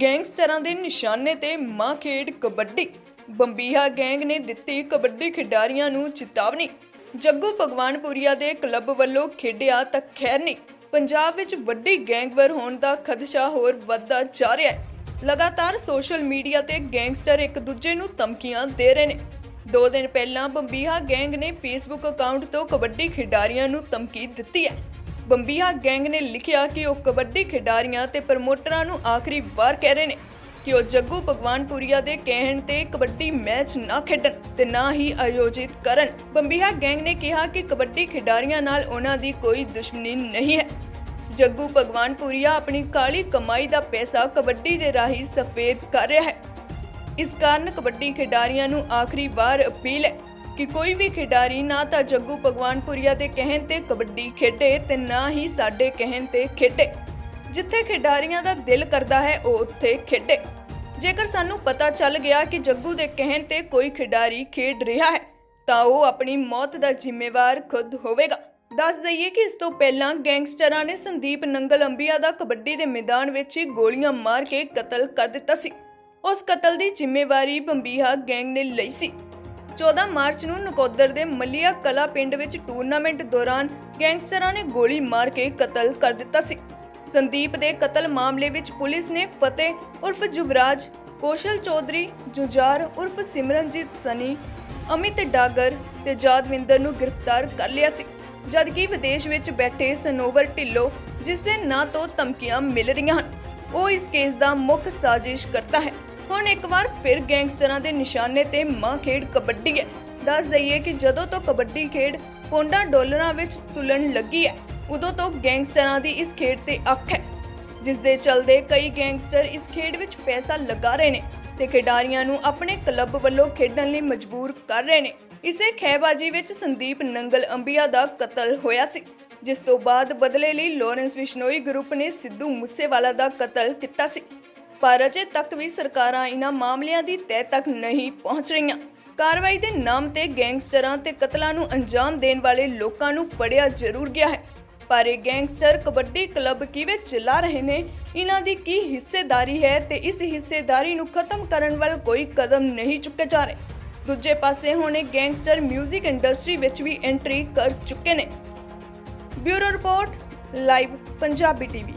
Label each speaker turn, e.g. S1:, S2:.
S1: ਗੈਂਗਸਟਰਾਂ ਦੇ ਨਿਸ਼ਾਨੇ ਤੇ ਮਾਂ ਖੇਡ ਕਬੱਡੀ। ਬੰਬੀਹਾ ਗੈਂਗ ਨੇ ਦਿੱਤੀ ਕਬੱਡੀ ਖਿਡਾਰੀਆਂ ਨੂੰ ਚੇਤਾਵਨੀ। ਜੱਗੂ ਭਗਵਾਨਪੁਰੀਆ ਦੇ ਕਲੱਬ ਵੱਲੋਂ ਖੇਡਿਆ ਤਾਂ ਖੈਰ ਨਹੀਂ। ਪੰਜਾਬ ਵਿੱਚ ਵੱਡੀ ਗੈਂਗਵਰ ਹੋਣ ਦਾ ਖਦਸ਼ਾ ਹੋਰ ਵੱਧਦਾ ਜਾ ਰਿਹਾ ਹੈ। ਲਗਾਤਾਰ ਸੋਸ਼ਲ ਮੀਡੀਆ ਤੇ ਗੈਂਗਸਟਰ ਇੱਕ ਦੂਜੇ ਨੂੰ ਧਮਕੀਆਂ ਦੇ ਰਹੇ ਨੇ। ਦੋ ਦਿਨ ਪਹਿਲਾਂ ਬੰਬੀਹਾ ਗੈਂਗ ਨੇ ਫੇਸਬੁੱਕ ਅਕਾਊਂਟ ਤੋਂ ਕਬੱਡੀ ਖਿਡਾਰੀਆਂ ਨੂੰ ਧਮਕੀ ਦਿੱਤੀ ਹੈ। ਬੰਬੀਹਾ ਗੈਂਗ ਨੇ ਲਿਖਿਆ ਕਿ ਉਹ ਕਬੱਡੀ ਖਿਡਾਰੀਆਂ ਤੇ ਪ੍ਰਮੋਟਰਾਂ ਨੂੰ ਆਖਰੀ ਵਾਰ ਕਹਿ ਰਹੇ ਨੇ ਕਿ ਉਹ ਜੱਗੂ ਭਗਵਾਨਪੁਰੀਆ ਦੇ ਕਹਿਣ ਤੇ ਕਬੱਡੀ ਮੈਚ ਨਾ ਖੇਡਣ ਤੇ ਨਾ ਹੀ ਆਯੋਜਿਤ ਕਰਨ। ਬੰਬੀਹਾ ਗੈਂਗ ਨੇ ਕਿਹਾ ਕਿ ਕਬੱਡੀ ਖਿਡਾਰੀਆਂ ਨਾਲ ਉਹਨਾਂ ਦੀ ਕੋਈ ਦੁਸ਼ਮਣੀ ਨਹੀਂ ਹੈ। ਜੱਗੂ ਭਗਵਾਨਪੁਰੀਆ ਆਪਣੀ ਕਾਲੀ ਕਮਾਈ ਦਾ ਪੈਸਾ ਕਬੱਡੀ ਦੇ ਰਾਹੀਂ ਸਫੇਦ ਕਰ ਰਿਹਾ ਹੈ। ਇਸ ਕਾਰਨ ਕਬੱਡੀ ਖਿਡਾਰੀਆਂ ਨੂੰ ਆਖਰੀ ਵਾਰ ਅਪੀਲ ਹੈ ਕਿ ਕੋਈ ਵੀ ਖਿਡਾਰੀ ਨਾ ਤਾਂ ਜੱਗੂ ਭਗਵਾਨਪੁਰੀਆ ਦੇ ਕਹਿਣ ਤੇ ਕਬੱਡੀ ਖੇਡੇ ਤੇ ਨਾ ਹੀ ਸਾਡੇ ਕਹਿਣ ਤੇ ਖੇਡੇ। ਜਿੱਥੇ ਖਿਡਾਰੀਆਂ ਦਾ ਦਿਲ ਕਰਦਾ ਹੈ, ਉਹ ਉੱਥੇ ਖੇਡੇ। ਜੇਕਰ ਸਾਨੂੰ ਪਤਾ ਚੱਲ ਗਿਆ ਕਿ ਜੱਗੂ ਦੇ ਕਹਿਣ ਤੇ ਕੋਈ ਖਿਡਾਰੀ ਖੇਡ ਰਿਹਾ ਹੈ, ਤਾਂ ਉਹ ਆਪਣੀ ਮੌਤ ਦਾ ਜ਼ਿੰਮੇਵਾਰ ਖੁਦ ਹੋਵੇਗਾ। ਦੱਸ ਦਈਏ ਕਿ ਇਸ ਤੋਂ ਪਹਿਲਾਂ ਗੈਂਗਸਟਰਾਂ ਨੇ ਸੰਦੀਪ ਨੰਗਲ ਅੰਬੀਆ ਦਾ ਕਬੱਡੀ ਦੇ ਮੈਦਾਨ ਵਿੱਚ ਹੀ ਗੋਲੀਆਂ ਮਾਰ ਕੇ ਕਤਲ ਕਰ ਦਿੱਤਾ ਸੀ। ਉਸ ਕਤਲ ਦੀ ਜ਼ਿੰਮੇਵਾਰੀ ਬੰਬੀਹਾ ਗੈਂਗ ਨੇ ਲਈ ਸੀ। 14 ਮਾਰਚ ਨੂੰ ਨਕੋਦਰ ਦੇ ਮੱਲੀਆ ਕਲਾ ਪਿੰਡ ਵਿੱਚ ਟੂਰਨਾਮੈਂਟ ਦੌਰਾਨ ਗੈਂਗਸਟਰਾਂ ਨੇ ਗੋਲੀ ਮਾਰ ਕੇ ਕਤਲ ਕਰ ਦਿੱਤਾ ਸੀ। ਸੰਦੀਪ ਦੇ ਕਤਲ ਮਾਮਲੇ ਵਿੱਚ ਪੁਲਿਸ ਨੇ ਫਤਿਹ ਉਰਫ ਜੁਵਰਾਜ, ਕੋਸ਼ਲ ਚੌਧਰੀ, ਜੁਝਾਰ ਉਰਫ ਸਿਮਰਨਜੀਤ ਸਨੀ, ਅਮਿਤ ਡਾਗਰ ਤੇ ਜਾਦਵਿੰਦਰ ਨੂੰ ਗ੍ਰਿਫਤਾਰ ਕਰ ਲਿਆ ਸੀ। ਜਦਕਿ ਵਿਦੇਸ਼ ਵਿੱਚ ਬੈਠੇ ਸਨੋਵਰ ਢਿੱਲੋਂ, ਜਿਸ ਦੇ ਨਾਂ ਤੋਂ ਧਮਕੀਆਂ ਮਿਲ ਰਹੀਆਂ ਹਨ, ਉਹ ਇਸ ਕੇਸ ਦਾ ਮੁੱਖ ਸਾਜ਼ਿਸ਼ ਕਰਤਾ ਹੈ। ਹੁਣ ਇੱਕ ਵਾਰ ਫਿਰ ਗੈਂਗਸਟਰਾਂ ਦੇ ਨਿਸ਼ਾਨੇ ਤੇ ਮਾਂ ਖੇਡ ਕਬੱਡੀ ਹੈ। ਦੱਸ ਦਈਏ ਕਿ ਜਦੋਂ ਤੋਂ ਕਬੱਡੀ ਖੇਡ ਪੌਂਡਾ ਡਾਲਰਾਂ ਵਿੱਚ ਤੁਲਣ ਲੱਗੀ ਹੈ, ਉਦੋਂ ਤੋਂ ਗੈਂਗਸਟਰਾਂ ਦੀ ਇਸ ਖੇਡ ਤੇ ਅੱਖ ਹੈ। ਜਿਸ ਦੇ ਚਲਦੇ ਕਈ ਗੈਂਗਸਟਰ ਇਸ ਖੇਡ ਵਿੱਚ ਪੈਸਾ ਲਗਾ ਰਹੇ ਨੇ ਤੇ ਖਿਡਾਰੀਆਂ ਨੂੰ ਆਪਣੇ ਕਲੱਬ ਵੱਲੋਂ ਖੇਡਣ ਲਈ ਮਜਬੂਰ ਕਰ ਰਹੇ ਨੇ। ਇਸੇ ਖਹਿਬਾਜੀ ਵਿੱਚ ਸੰਦੀਪ ਨੰਗਲ ਅੰਬੀਆ ਦਾ ਕਤਲ ਹੋਇਆ ਸੀ, ਜਿਸ ਤੋਂ ਬਾਅਦ ਬਦਲੇ ਲਈ ਲਾਰੈਂਸ ਵਿਸ਼ਨੋਈ ਗਰੁੱਪ ਨੇ ਸਿੱਧੂ ਮੂਸੇਵਾਲਾ ਦਾ ਕਤਲ ਕੀਤਾ ਸੀ। ਪਰ ਅਜੇ ਤੱਕ ਵੀ ਸਰਕਾਰਾਂ ਇਹਨਾਂ ਮਾਮਲਿਆਂ ਦੀ ਤਹਿ ਤੱਕ ਨਹੀਂ ਪਹੁੰਚ ਰਹੀਆਂ। ਕਾਰਵਾਈ ਦੇ ਨਾਮ ਤੇ ਗੈਂਗਸਟਰਾਂ ਤੇ ਕਤਲਾਂ ਨੂੰ ਅੰਜਾਮ ਦੇਣ ਵਾਲੇ ਲੋਕਾਂ ਨੂੰ ਫੜਿਆ ਜ਼ਰੂਰ ਗਿਆ ਹੈ। ਪਰ ਇਹ ਗੈਂਗਸਟਰ ਕਬੱਡੀ ਕਲੱਬ ਕਿਵੇਂ ਚਲਾ ਰਹੇ ਨੇ ਇਹਨਾਂ ਦੀ ਕੀ ਹਿੱਸੇਦਾਰੀ ਹੈ ਤੇ ਇਸ ਹਿੱਸੇਦਾਰੀ ਨੂੰ ਖਤਮ ਕਰਨ ਵੱਲ ਕੋਈ ਕਦਮ ਨਹੀਂ ਚੁੱਕੇ ਜਾ ਰਹੇ। ਦੂਜੇ ਪਾਸੇ ਹੁਣ ਇਹ ਗੈਂਗਸਟਰ 뮤직 ਇੰਡਸਟਰੀ ਵਿੱਚ ਵੀ ਐਂਟਰੀ ਕਰ ਚੁੱਕੇ ਨੇ। Bureau report, live, Punjabi TV.